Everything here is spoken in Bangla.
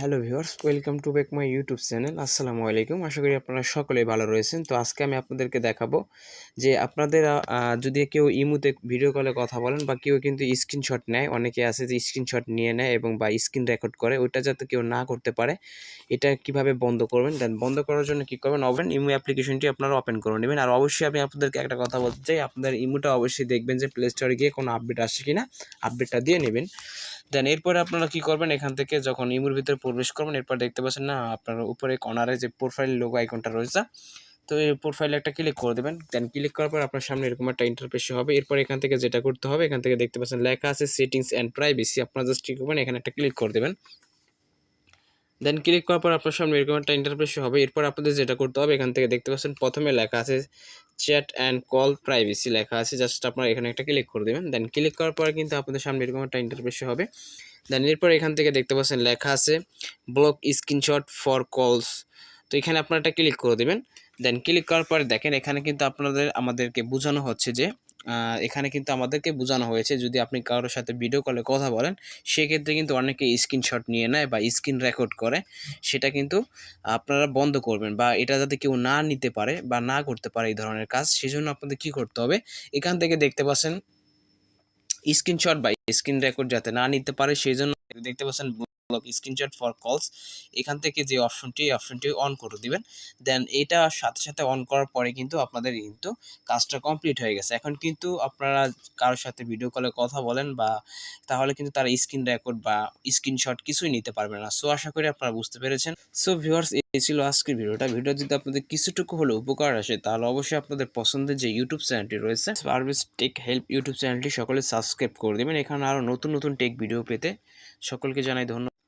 Hello viewers, welcome to back my YouTube channel. আসসালামু আলাইকুম। আশা করি আপনারা সকলেই ভালো রয়েছেন। তো আজকে আমি আপনাদেরকে দেখাবো যে আপনাদের যদি কেউ ইমুতে ভিডিও কলে কথা বলেন বা কেউ কিন্তু স্ক্রিনশট নেয়, অনেকে আছে যে স্ক্রিনশট নিয়ে নেয় এবং বা স্ক্রিন রেকর্ড করে, ওইটা যাতে কেউ না করতে পারে, এটা কীভাবে বন্ধ করবেন? দেন বন্ধ করার জন্য কী করবেন? ওপেন ইমু অ্যাপ্লিকেশনটি আপনারা ওপেন করে নেবেন। আর অবশ্যই আমি আপনাদেরকে একটা কথা বলতে চাই, আপনাদের ইমুটা অবশ্যই দেখবেন যে প্লে স্টোরে গিয়ে কোনো আপডেট আসছে কিনা, আপডেটটা দিয়ে নেবেন। দেন এরপরে আপনারা কি করবেন? এখান থেকে যখন ইমুর ভিতরে প্রবেশ করবেন, এরপর দেখতে পাচ্ছেন, না, আপনার উপরে কর্নারে যে প্রোফাইল লোগো আইকনটা রয়েছে, তো এই প্রোফাইলে একটা ক্লিক করে দেবেন। দেন ক্লিক করার পর আপনার সামনে এরকম একটা ইন্টারফেস হবে। এরপর এখান থেকে যেটা করতে হবে, এখান থেকে দেখতে পাচ্ছেন, লেখা আছে সেটিংস অ্যান্ড প্রাইভেসি আপনারা জাস্ট কি করবেন, এখানে একটা ক্লিক করে দেবেন। দেন ক্লিক করার পর আপনার সামনে এরকম একটা ইন্টারফেস হবে। এরপর আপনাদের যেটা করতে হবে, এখান থেকে দেখতে পাচ্ছেন, প্রথমে লেখা আছে চ্যাট অ্যান্ড কল প্রাইভেসি লেখা আছে। জাস্ট আপনারা এখানে একটা ক্লিক করে দেবেন। দেন ক্লিক করার পরে কিন্তু আপনাদের সামনে এরকম একটা ইন্টারফেস হবে। দেন এরপর এখান থেকে দেখতে পাচ্ছেন, লেখা আছে ব্লক স্ক্রিনশট ফর কলস তো এখানে আপনারা একটা ক্লিক করে দেবেন। দেন ক্লিক করার পরে দেখেন, এখানে কিন্তু আপনাদের, আমাদেরকে বোঝানো হচ্ছে যে এখানে কিন্তু আমাদেরকে বোঝানো হয়েছে, যদি আপনি কারোর সাথে ভিডিও কলে কথা বলেন সেক্ষেত্রে কিন্তু অনেকে স্ক্রিনশট নিয়ে নেয় বা স্ক্রিন রেকর্ড করে। সেটা কিন্তু আপনারা বন্ধ করবেন বা এটা যাতে কেউ না নিতে পারে বা না করতে পারে এই ধরনের কাজ, সেজন্য আপনাদের কি করতে হবে? এখান থেকে দেখতে পাচ্ছেন স্ক্রিনশট বা স্ক্রিন রেকর্ড যাতে না নিতে পারে সেই জন্য দেখতে পাচ্ছেন স্ক্রিনশট ফর কলস এখান থেকে যে অপশনটি অপশনটি অন করে দিবেন। দেন এটা সাথে সাথে অন করার পরে কিন্তু আপনাদের কিন্তু কাজটা কমপ্লিট হয়ে গেছে। এখন কিন্তু আপনারা কারোর সাথে ভিডিও কলে কথা বলেন বা তাহলে কিন্তু তারা স্ক্রিন রেকর্ড বা স্ক্রিনশট কিছুই নিতে পারবে না। সো আশা করি আপনারা বুঝতে পেরেছেন। সো ভিউয়ার্স এই ছিল আজকের ভিডিওটা। ভিডিও যদি আপনাদের কিছুটুকু হলেও উপকার আসে, তাহলে অবশ্যই আপনাদের পছন্দের যে ইউটিউব চ্যানেলটি রয়েছে সার্ভিস টেক হেল্প ইউটিউব চ্যানেলটি সকলে সাবস্ক্রাইব করে দেবেন। এখানে আরও নতুন নতুন টেক ভিডিও পেতে সকলকে জানাই ধন্যবাদ।